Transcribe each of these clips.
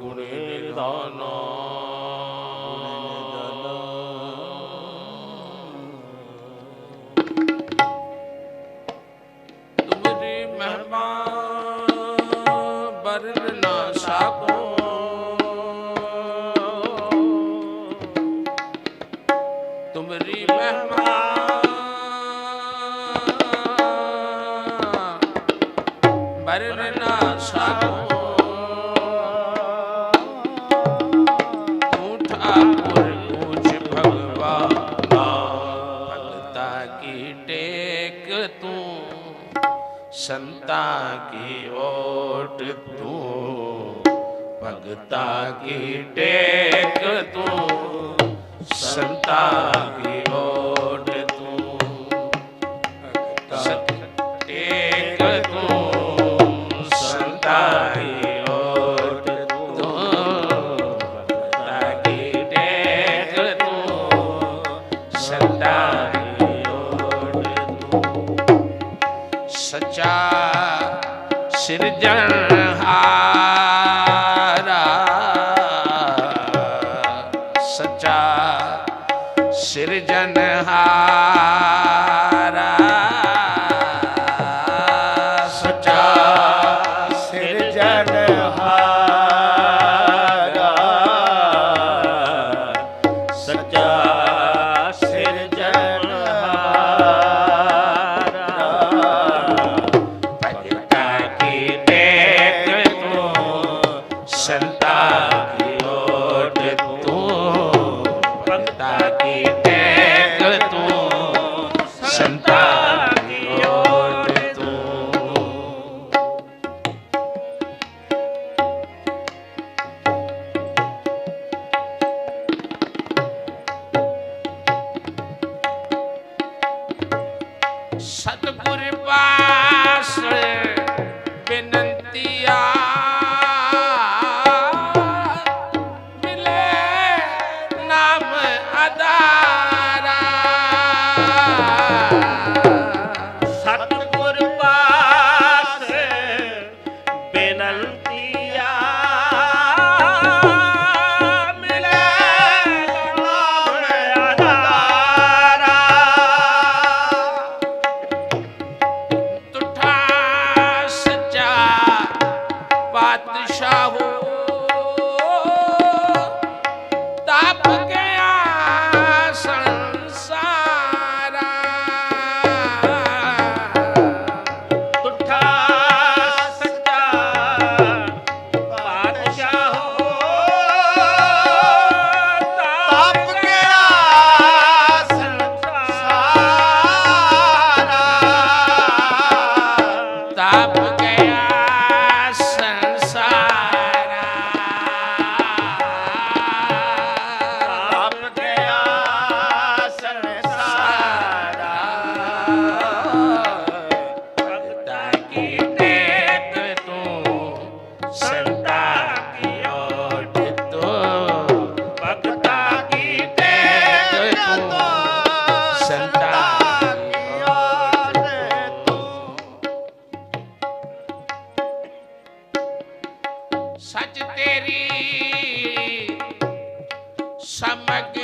গুণে ਸੰਤਾ ਕੀ ਓਟ ਤੂੰ? ਭਗਤਾ ਕੀ ਟੇਕ ਤੂੰ? ਸੰਤਾ ਕੀ ਹਾਰਾ ਸੱਚਾ ਸਿਰਜਨ ਹਾਰਾ। ਸੱਚਾ ਸਿਰਜਨ ਹਾਰਾ। deixavam. ਸੱਚ ਤੇਰੀ ਸਮਗ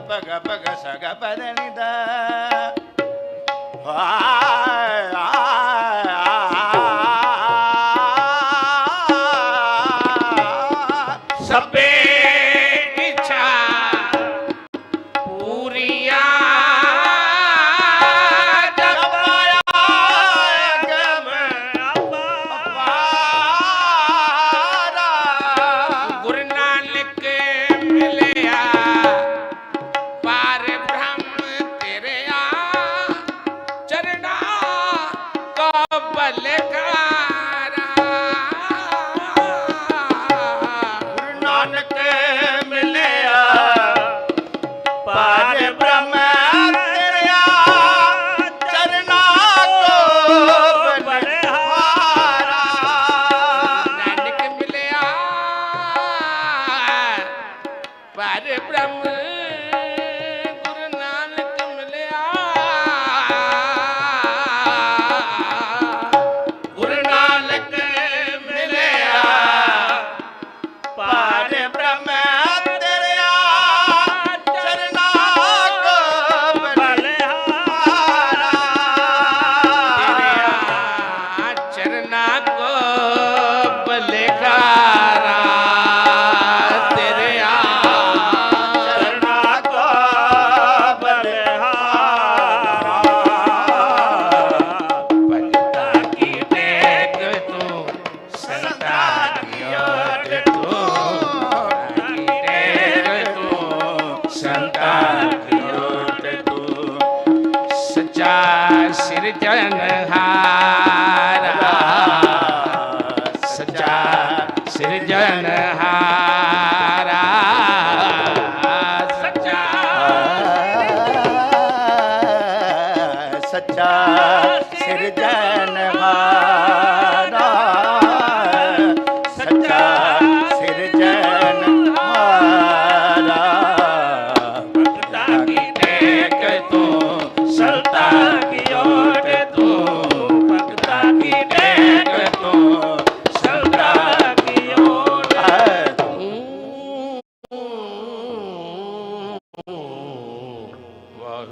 ಪಗ ಪಗ ಸಗ ಪದನಿದ ಆ ब्रह्म ਸਿਰਜਣਹਾਰਾ ਸੱਚਾ